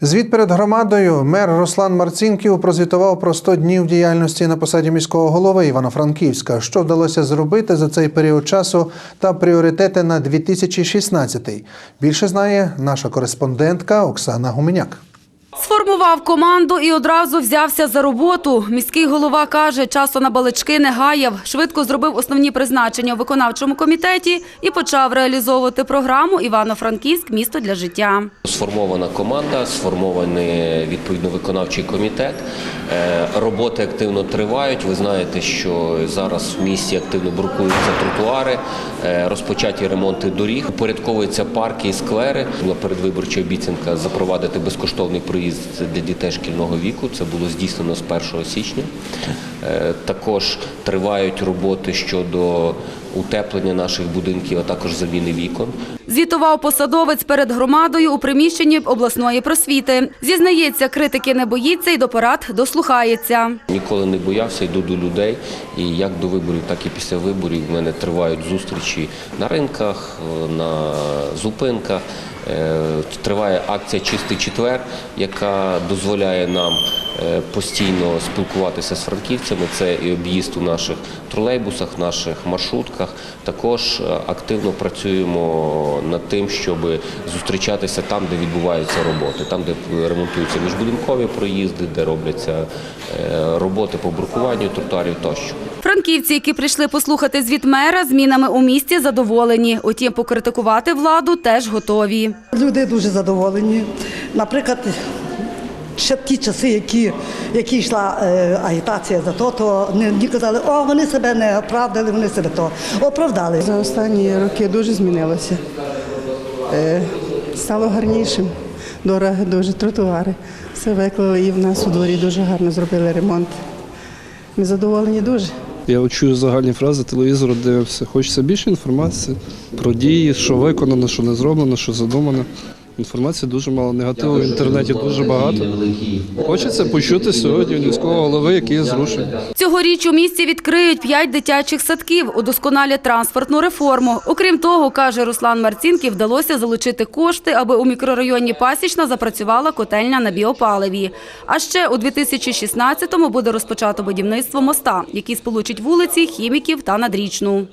Звіт перед громадою мер Руслан Марцінків прозвітував про 100 днів діяльності на посаді міського голови Івано-Франківська. Що вдалося зробити за цей період часу та пріоритети на 2016. Більше знає наша кореспондентка Оксана Гуменяк. Сформував команду і одразу взявся за роботу. Міський голова каже, часу на балачки не гаяв. Швидко зробив основні призначення у виконавчому комітеті і почав реалізовувати програму Івано-Франківськ місто для життя. Сформована команда, сформований відповідно виконавчий комітет. Е, Роботи активно тривають. Ви знаєте, що зараз в місті активно брукуються тротуари, е, розпочаті ремонти доріг, упорядковуються парки і сквери. Була передвиборча обіцянка запровадити безкоштовний проїзд для дітей шкільного віку. Це було здійснено з 1 січня. Е, Також тривають роботи щодо утеплення наших будинків, а також заміни вікон. Звітував посадовець перед громадою у приміщенні обласної просвіти. Зізнається, критики не боїться і до порад дослухається. Ніколи не боявся, йду до людей. І як до виборів, так і після виборів в мене тривають зустрічі на ринках, е, на зупинках. Е, Триває акція Чистий четвер, яка дозволяє нам е, постійно спілкуватися з франківцями. Це і об'їзд у наших тролейбусах, наших маршрутках. Також е, активно працюємо над тим, щоб зустрічатися там, де відбуваються роботи, там, де ремонтуються міжбудинкові проїзди, де робляться роботи по брукуванню тротуарів тощо. Франківці, які прийшли послухати звіт мера, змінами у місті задоволені. Утім, покритикувати владу теж готові. Люди дуже задоволені. Наприклад, ще ті часи, які, які йшла е, агітація за то, то не ні казали, о, вони себе не оправдали, вони себе то оправдали. За останні роки дуже змінилося. Е, Стало гарнішим, дороги дуже, тротуари. Все виклало і в нас у дворі дуже гарно зробили ремонт. Ми задоволені дуже. Я чую загальні фрази, телевізору дивився. Хочеться більше інформації про дії, що виконано, що не зроблено, що задумано. Інформації дуже мало, негативу в інтернеті дуже багато. Хочеться почути сьогодні міського голови, який зрушив. Цьогоріч у місті відкриють п'ять дитячих садків, удосконалять транспортну реформу. Окрім того, каже Руслан Марцінків, вдалося залучити кошти, аби у мікрорайоні Пасічна запрацювала котельня на біопаливі. А ще у 2016-му буде розпочато будівництво моста, який сполучить вулиці, хіміків та надрічну.